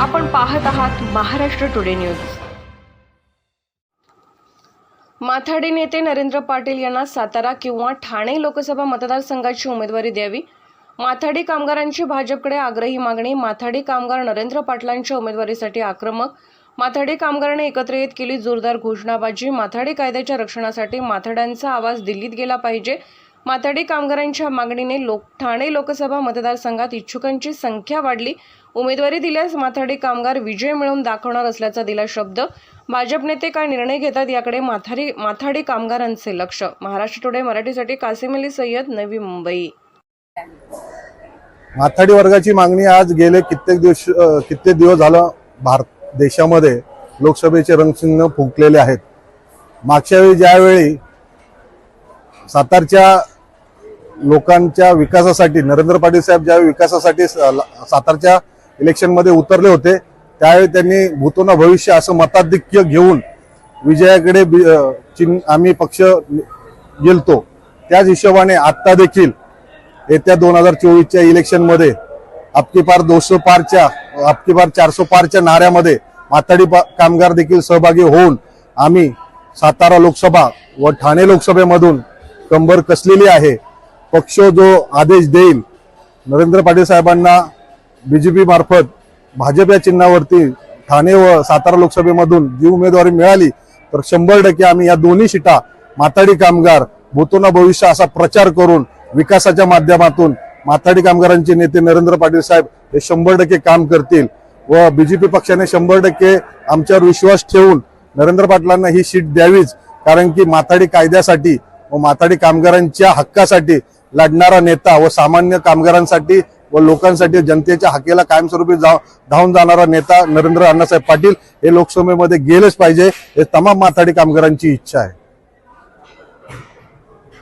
आपण पाहत आहात महाराष्ट्र टुडे न्यूज. माथाडी नेते नरेंद्र पाटील यांना सातारा किंवा ठाणे लोकसभा मतदारसंघाची उमेदवारी द्यावी. माथाडी कामगारांची भाजपकडे आग्रही मागणी माथाडी कामगार नरेंद्र पाटलांच्या उमेदवारीसाठी आक्रमक. माथाडी कामगारांनी एकत्र येत केली जोरदार घोषणाबाजी. माथाडी कायद्याच्या रक्षणासाठी माथाड्यांचा आवाज दिल्लीत गेला पाहिजे. माथाडी कामगारांच्या मागणीने लोक ठाणे लोकसभा मतदारसंघात इच्छुकांची संख्या वाढली. उमेदवारी दिल्यास माथाडी कामगार विजय मिळवून दाखवणार असल्याचा दिला शब्द. भाजप नेते काय निर्णय घेतात याकडे माथाडी माथाडी कामगारांचे लक्ष. महाराष्ट्र टुडे मराठीसाठी कासिम अली सय्यद नवी मुंबई. माथाडी वर्गाची मागणी आज गेले कित्येक दिवस कित्येक दिवस झालं भारत देशामध्ये लोकसभेचे रंगसिंग फुंकलेले आहेत. मागच्या वेळी ज्यावेळी सातारच्या लोकांच्या विकासासाठी नरेंद्र पाटील साहेब ज्यावेळी विकासासाठी स- सातारच्या इलेक्शनमध्ये उतरले होते त्यावेळी त्यांनी भूतोना भविष्य असं मताधिक्य घेऊन विजयाकडे चिन्ह आम्ही पक्ष गेलतो. त्याच हिशोबाने आत्ता देखील येत्या दोन हजार चोवीसच्या इलेक्शनमध्ये आपकी पार दोनशे पारच्या आपकी पार चारशे पारच्या नाऱ्यामध्ये माथाडी कामगार देखील सहभागी होऊन आम्ही सातारा लोकसभा व ठाणे लोकसभेमधून कंबर कसलेली आहे पक्ष जो आदेश देईल. नरेंद्र पाटील साहेबांना बीजेपी मार्फत भाजप या चिन्हावरती ठाणे व सातारा लोकसभेमधून जी उमेदवारी मिळाली तर शंभर टक्के आम्ही या दोन्ही शिटा माताडी कामगार भूतोना भविष्य असा प्रचार करून विकासाच्या माध्यमातून माथाडी कामगारांचे नेते नरेंद्र पाटील साहेब हे शंभर टक्के काम करतील व बीजेपी पक्षाने शंभर टक्के आमच्यावर विश्वास ठेवून नरेंद्र पाटलांना ही सीट द्यावीच कारण की माथाडी कायद्यासाठी व माथाडी कामगारांच्या हक्कासाठी लढणारा नेता व सामान्य कामगारांसाठी व लोकांसाठी जनतेच्या हकेला कायमस्वरूपी जा धावून जाणारा नेता नरेंद्र अण्णासाहेब पाटील हे लोकसभेमध्ये गेलेच पाहिजे हे तमाम माथाडी कामगारांची इच्छा आहे.